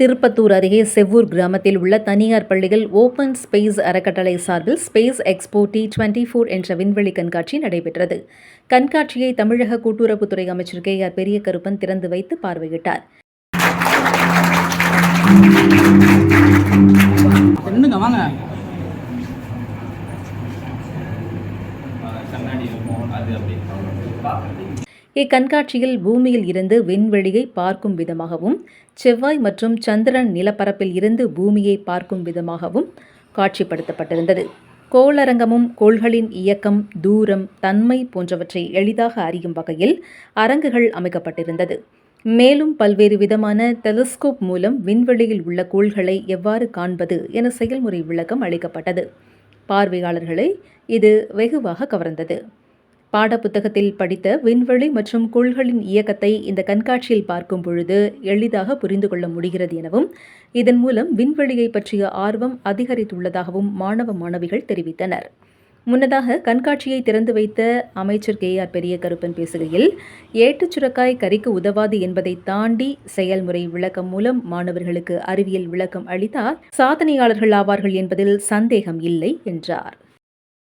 திருப்பத்தூர் அருகே செவ்வூர் கிராமத்தில் உள்ள தனியார் பள்ளிகள் ஓபன் ஸ்பேஸ் அறக்கட்டளை சார்பில் space expo D twenty four என்ற விண்வெளி கண்காட்சி நடைபெற்றது. கண்காட்சியை தமிழக கூட்டுறவுத்துறை அமைச்சர் கே ஆர் பெரிய கருப்பன் திறந்து வைத்து பார்வையிட்டார். இக்கண்காட்சியில் பூமியில் இருந்து விண்வெளியை பார்க்கும் விதமாகவும் செவ்வாய் மற்றும் சந்திரன் நிலப்பரப்பில் இருந்து பூமியை பார்க்கும் விதமாகவும் காட்சிப்படுத்தப்பட்டிருந்தது. கோளரங்கமும் கோள்களின் இயக்கம் தூரம் தன்மை போன்றவற்றை எளிதாக அறியும் வகையில் அரங்குகள் அமைக்கப்பட்டிருந்தது. மேலும் பல்வேறு விதமான டெலிஸ்கோப் மூலம் விண்வெளியில் உள்ள கோள்களை எவ்வாறு காண்பது என செயல்முறை விளக்கம் அளிக்கப்பட்டது. பார்வையாளர்களை இது வெகுவாக கவர்ந்தது. பாடப்புத்தகத்தில் படித்த விண்வெளி மற்றும் கோள்களின் இயக்கத்தை இந்த கண்காட்சியில் பார்க்கும் பொழுது எளிதாக புரிந்து கொள்ள முடிகிறது எனவும் இதன் மூலம் விண்வெளியை பற்றிய ஆர்வம் அதிகரித்துள்ளதாகவும் மாணவ மாணவிகள் தெரிவித்தனர். முன்னதாக கண்காட்சியை திறந்து வைத்த அமைச்சர் கே. ஆர். பெரிய கருப்பன் பேசுகையில் ஏட்டுச் சுரக்காய் கறிக்கு உதவாது என்பதை தாண்டி செயல்முறை விளக்கம் மூலம் மாணவர்களுக்கு அறிவியல் விளக்கம் அளித்தால் சாதனையாளர்கள் ஆவார்கள் என்பதில் சந்தேகம் இல்லை என்றார்.